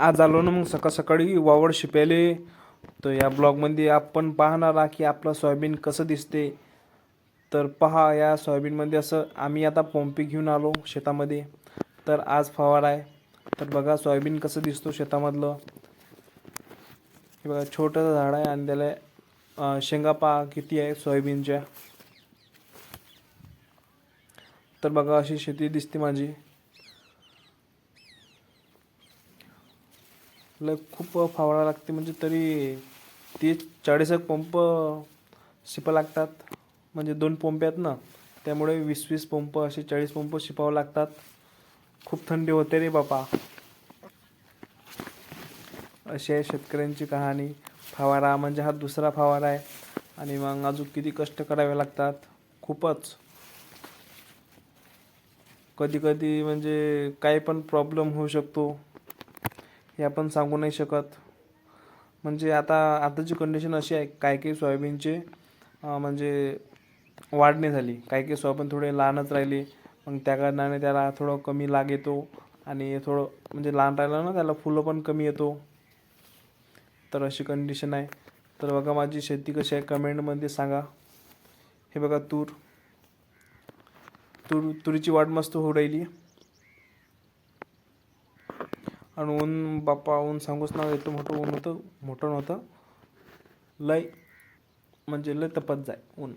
आज आलो ना मग सकाळ सकाळी वावड शिपायले. तर या ब्लॉगमध्ये आपण पाहणार आ की आपलं सोयाबीन कसं दिसते. तर पहा या सोयाबीनमध्ये असं आम्ही आता पोंपी घेऊन आलो शेतामध्ये. तर आज फवार आहे. तर बघा सोयाबीन कसं दिसतो शेतामधलं. हे बघा छोटंसं झाड आहे आणि त्याला शेंगा पहा किती आहे सोयाबीनच्या. तर बघा अशी शेती दिसते माझी. लय खूप फावडा लागते म्हणजे तरी तीस चाळीस एक पंप शिपा लागतात. म्हणजे दोन पंप आहेत ना त्यामुळे वीस वीस पंप असे चाळीस पंप शिपावं लागतात. खूप थंडी होते रे बापा. अशी आहे शेतकऱ्यांची कहाणी. फवारा म्हणजे हा दुसरा फवारा आहे. आणि मग अजून किती कष्ट करावे लागतात. खूपच. कधी कधी म्हणजे काही पण प्रॉब्लेम होऊ शकतो. हे आपण सांगू नाही शकत. म्हणजे आता आताची कंडिशन अशी आहे काय काही सोयाबीनचे म्हणजे वाढ नाही झाली. काही काही सोयाबीन थोडे लहानच राहिले. मग त्या कारणाने त्याला थोडं कमी लाग येतो आणि थोडं म्हणजे लहान राहिलं ना त्याला फुलं पण कमी येतो. तर अशी कंडिशन आहे. तर बघा माझी शेती कशी आहे कमेंटमध्ये सांगा. हे बघा तूर. तूर तुरीची वाढ मस्त होऊ राहिली. आणि ऊन बाप्पा ऊन सांगूच ना इतकं मोठं ऊन होतं मोठं नव्हतं. लय म्हणजे लय तपत जाय ऊन.